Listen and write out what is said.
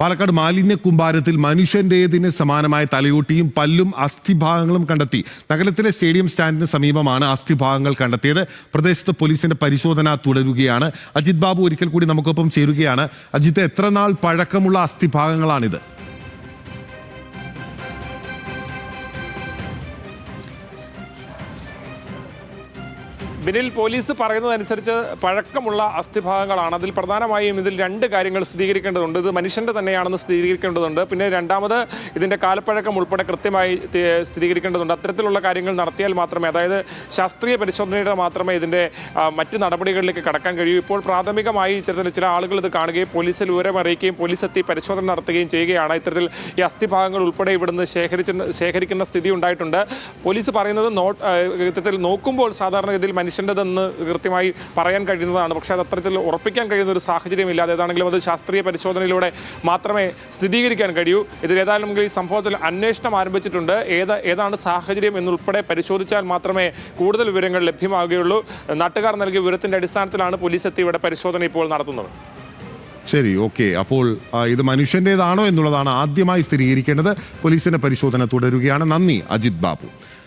പാലക്കാട് മാലിന്യ കുമ്പാരത്തിൽ മനുഷ്യന്റേതിന് സമാനമായ തലയോട്ടിയും പല്ലും അസ്ഥിഭാഗങ്ങളും കണ്ടെത്തി. നഗരത്തിലെ സ്റ്റേഡിയം സ്റ്റാൻഡിന് സമീപമാണ് അസ്ഥിഭാഗങ്ങൾ കണ്ടെത്തിയത്. പ്രദേശത്ത് പോലീസിന്റെ പരിശോധന തുടരുകയാണ്. അജിത് ബാബു ഒരിക്കൽ കൂടി നമുക്കൊപ്പം ചേരുകയാണ്. അജിത്ത് എത്ര നാൾ പഴക്കമുള്ള അസ്ഥിഭാഗങ്ങളാണിത്? ബിനിൽ പോലീസ് പറയുന്നതനുസരിച്ച് പഴക്കമുള്ള അസ്ഥിഭാഗങ്ങളാണ്. അതിൽ പ്രധാനമായും ഇതിൽ രണ്ട് കാര്യങ്ങൾ സ്ഥിരീകരിക്കേണ്ടതുണ്ട്. ഇത് മനുഷ്യന്റെ തന്നെയാണെന്ന് സ്ഥിരീകരിക്കേണ്ടതുണ്ട്. പിന്നെ രണ്ടാമത് ഇതിന്റെ കാലപ്പഴക്കം ഉൾപ്പെടെ കൃത്യമായി സ്ഥിരീകരിക്കേണ്ടതുണ്ട്. അത്തരത്തിലുള്ള കാര്യങ്ങൾ നടത്തിയാൽ മാത്രമേ അതായത് ശാസ്ത്രീയ പരിശോധനയുടെ മാത്രമേ ഇതിന്റെ മറ്റ് നടപടികളിലേക്ക് കടക്കാൻ കഴിയൂ. ഇപ്പോൾ പ്രാഥമികമായി ഇത്തരത്തിൽ ചില ആളുകൾ ഇത് കാണുകയും പോലീസിൽ വിവരം അറിയിക്കുകയും പോലീസ് എത്തി പരിശോധന നടത്തുകയും ചെയ്യുകയാണ്. ഇത്തരത്തിൽ ഈ അസ്ഥിഭാഗങ്ങൾ ഉൾപ്പെടെ ഇവിടുന്ന് ശേഖരിച്ച ശേഖരിക്കുന്ന സ്ഥിതി ഉണ്ടായിട്ടുണ്ട്. പോലീസ് പറയുന്നത് നോ ഇത്തരത്തിൽ നോക്കുമ്പോൾ സാധാരണഗതിയിൽ മനുഷ്യന്റെതെന്ന് കൃത്യമായി പറയാൻ കഴിയുന്നതാണ്. പക്ഷേ അത് അത്തരത്തിൽ ഉറപ്പിക്കാൻ കഴിയുന്ന ഒരു സാഹചര്യമില്ലാതെ ഏതാണെങ്കിലും അത് ശാസ്ത്രീയ പരിശോധനയിലൂടെ മാത്രമേ സ്ഥിരീകരിക്കാൻ കഴിയൂ. ഇതിൽ ഈ സംഭവത്തിൽ അന്വേഷണം ആരംഭിച്ചിട്ടുണ്ട്. ഏത് ഏതാണ് സാഹചര്യം എന്നുൾപ്പെടെ പരിശോധിച്ചാൽ മാത്രമേ കൂടുതൽ വിവരങ്ങൾ ലഭ്യമാകുകയുള്ളൂ. നാട്ടുകാർ നൽകിയ വിവരത്തിന്റെ അടിസ്ഥാനത്തിലാണ് പോലീസ് എത്തി ഇവിടെ പരിശോധന ഇപ്പോൾ നടത്തുന്നത്. ശരി ഓക്കെ. അപ്പോൾ ഇത് മനുഷ്യന്റേതാണോ എന്നുള്ളതാണ് ആദ്യമായി സ്ഥിരീകരിക്കേണ്ടത്. പോലീസിന്റെ പരിശോധന തുടരുകയാണ്. നന്ദി അജിത് ബാബു.